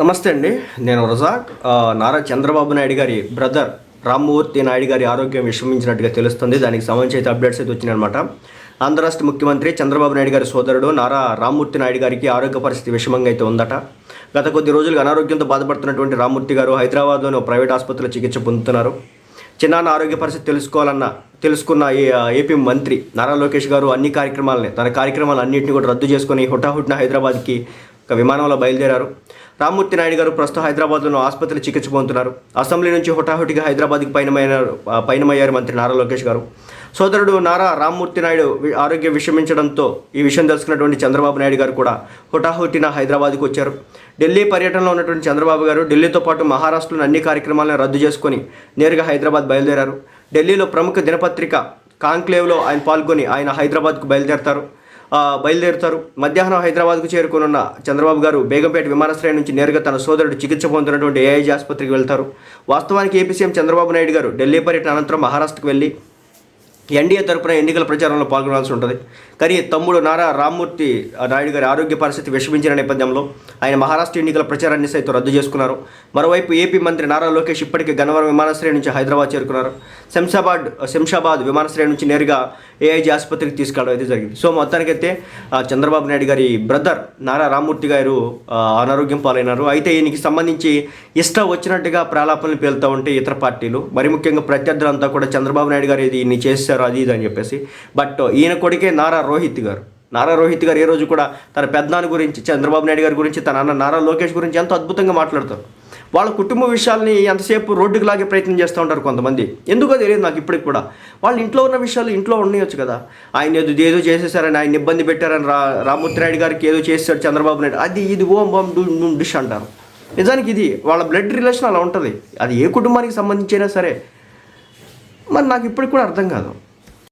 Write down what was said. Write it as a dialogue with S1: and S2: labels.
S1: నమస్తే అండి. నేను రజాక్ నారా చంద్రబాబు నాయుడు గారి బ్రదర్ రామ్మూర్తి నాయుడు గారి ఆరోగ్యం విషమించినట్టుగా తెలుస్తుంది. దానికి సంబంధించి అయితే అప్డేట్స్ అయితే వచ్చినాయన్నమాట. ఆంధ్ర రాష్ట్ర ముఖ్యమంత్రి చంద్రబాబు నాయుడు గారి సోదరుడు నారా రామ్మూర్తి నాయుడు గారికి ఆరోగ్య పరిస్థితి విషమంగా అయితే ఉందట. గత కొద్ది రోజులుగా అనారోగ్యంతో బాధపడుతున్నటువంటి రామ్మూర్తి గారు హైదరాబాద్లోని ప్రైవేట్ ఆసుపత్రిలో చికిత్స పొందుతున్నారు. చిన్నాన్న ఆరోగ్య పరిస్థితి తెలుసుకోవాలన్న తెలుసుకున్న ఈ ఏపీ మంత్రి నారా లోకేష్ గారు అన్ని కార్యక్రమాలని తన కార్యక్రమాలు అన్నింటినీ కూడా రద్దు చేసుకొని హుటాహుటిన హైదరాబాద్కి ఒక విమానంలో బయలుదేరారు. రామ్మూర్తి నాయుడు గారు ప్రస్తుతం హైదరాబాద్లో ఆసుపత్రి చికిత్స పొందుతున్నారు. అసెంబ్లీ నుంచి హుటాహుటిగా హైదరాబాద్కి పయనమైన పయనమయ్యారు మంత్రి నారా లోకేష్ గారు. సోదరుడు నారా రామ్మూర్తి నాయుడు ఆరోగ్యం విషమించడంతో ఈ విషయం తెలుసుకున్నటువంటి చంద్రబాబు నాయుడు గారు కూడా హుటాహుటిన హైదరాబాద్కు వచ్చారు. ఢిల్లీ పర్యటనలో ఉన్నటువంటి చంద్రబాబు గారు ఢిల్లీతో పాటు మహారాష్ట్రలోని అన్ని కార్యక్రమాలను రద్దు చేసుకొని నేరుగా హైదరాబాద్ బయలుదేరారు. ఢిల్లీలో ప్రముఖ దినపత్రిక కాంక్లేవ్లో ఆయన పాల్గొని ఆయన హైదరాబాద్కు బయలుదేరతారు. బయలుదేరుతారు. మధ్యాహ్నం హైదరాబాద్కు చేరుకున్న చంద్రబాబు గారు బేగంపేట విమానాశ్రయం నుంచి నేరుగా తన సోదరుడు చికిత్స పొందుతున్నటువంటి ఏఐజీ ఆసుపత్రికి వెళ్తారు. వాస్తవానికి ఏపీ సీఎం చంద్రబాబు నాయుడు గారు ఢిల్లీ పర్యటన అనంతరం మహారాష్ట్రకు వెళ్ళి ఎన్డీఏ తరపున ఎన్నికల ప్రచారంలో పాల్గొనాల్సి ఉంటుంది. కానీ తమ్ముడు నారా రామ్మూర్తి నాయుడు గారి ఆరోగ్య పరిస్థితి విషమించిన నేపథ్యంలో ఆయన మహారాష్ట్ర ఎన్నికల ప్రచారాన్ని సైతం రద్దు చేసుకున్నారు. మరోవైపు ఏపీ మంత్రి నారా లోకేష్ ఇప్పటికే గన్నవరం విమానాశ్రయం నుంచి హైదరాబాద్ చేరుకున్నారు. శంషాబాద్ శంషాబాద్ విమానాశ్రయం నుంచి నేరుగా ఏఐజీ ఆసుపత్రికి తీసుకెళ్ళడం అయితే జరిగింది. సో మొత్తానికైతే చంద్రబాబు నాయుడు గారి బ్రదర్ నారా రామ్మూర్తి గారు అనారోగ్యం పాలైనారు. అయితే ఈయనకి సంబంధించి ఇష్టం వచ్చినట్టుగా ప్రాలాపనలు పేలుతూ ఉంటే ఇతర పార్టీలు మరి ముఖ్యంగా ప్రత్యర్థులంతా కూడా చంద్రబాబు నాయుడు గారు ఇది చేశారు చేశారు అది ఇది అని చెప్పేసి. బట్ uh, ఈయన కొడుకే నారా రోహిత్ గారు. నారా రోహిత్ గారు ఏ రోజు కూడా తన పెద్దనాన్న గురించి చంద్రబాబు నాయుడు గారి గురించి తన అన్న నారా లోకేష్ గురించి ఎంతో అద్భుతంగా మాట్లాడతారు. వాళ్ళ కుటుంబ విషయాల్ని ఎంతసేపు రోడ్డుకు లాగే ప్రయత్నం చేస్తూ ఉంటారు కొంతమంది. ఎందుకో తెలియదు నాకు ఇప్పటికి కూడా. వాళ్ళ ఇంట్లో ఉన్న విషయాలు ఇంట్లో ఉండవచ్చు కదా. ఆయన ఏదో ఏదో చేసేసారని ఆయన ఇబ్బంది పెట్టారని రా రామూర్తి నాయుడు గారికి ఏదో చేశాడు చంద్రబాబు నాయుడు. అది ఇది ఓం బాం డూ డిష్ అంటారు. నిజానికి ఇది వాళ్ళ బ్లడ్ రిలేషన్ అలా ఉంటుంది. అది ఏ కుటుంబానికి సంబంధించైనా సరే. మరి నాకు ఇప్పటికి కూడా అర్థం కాదు.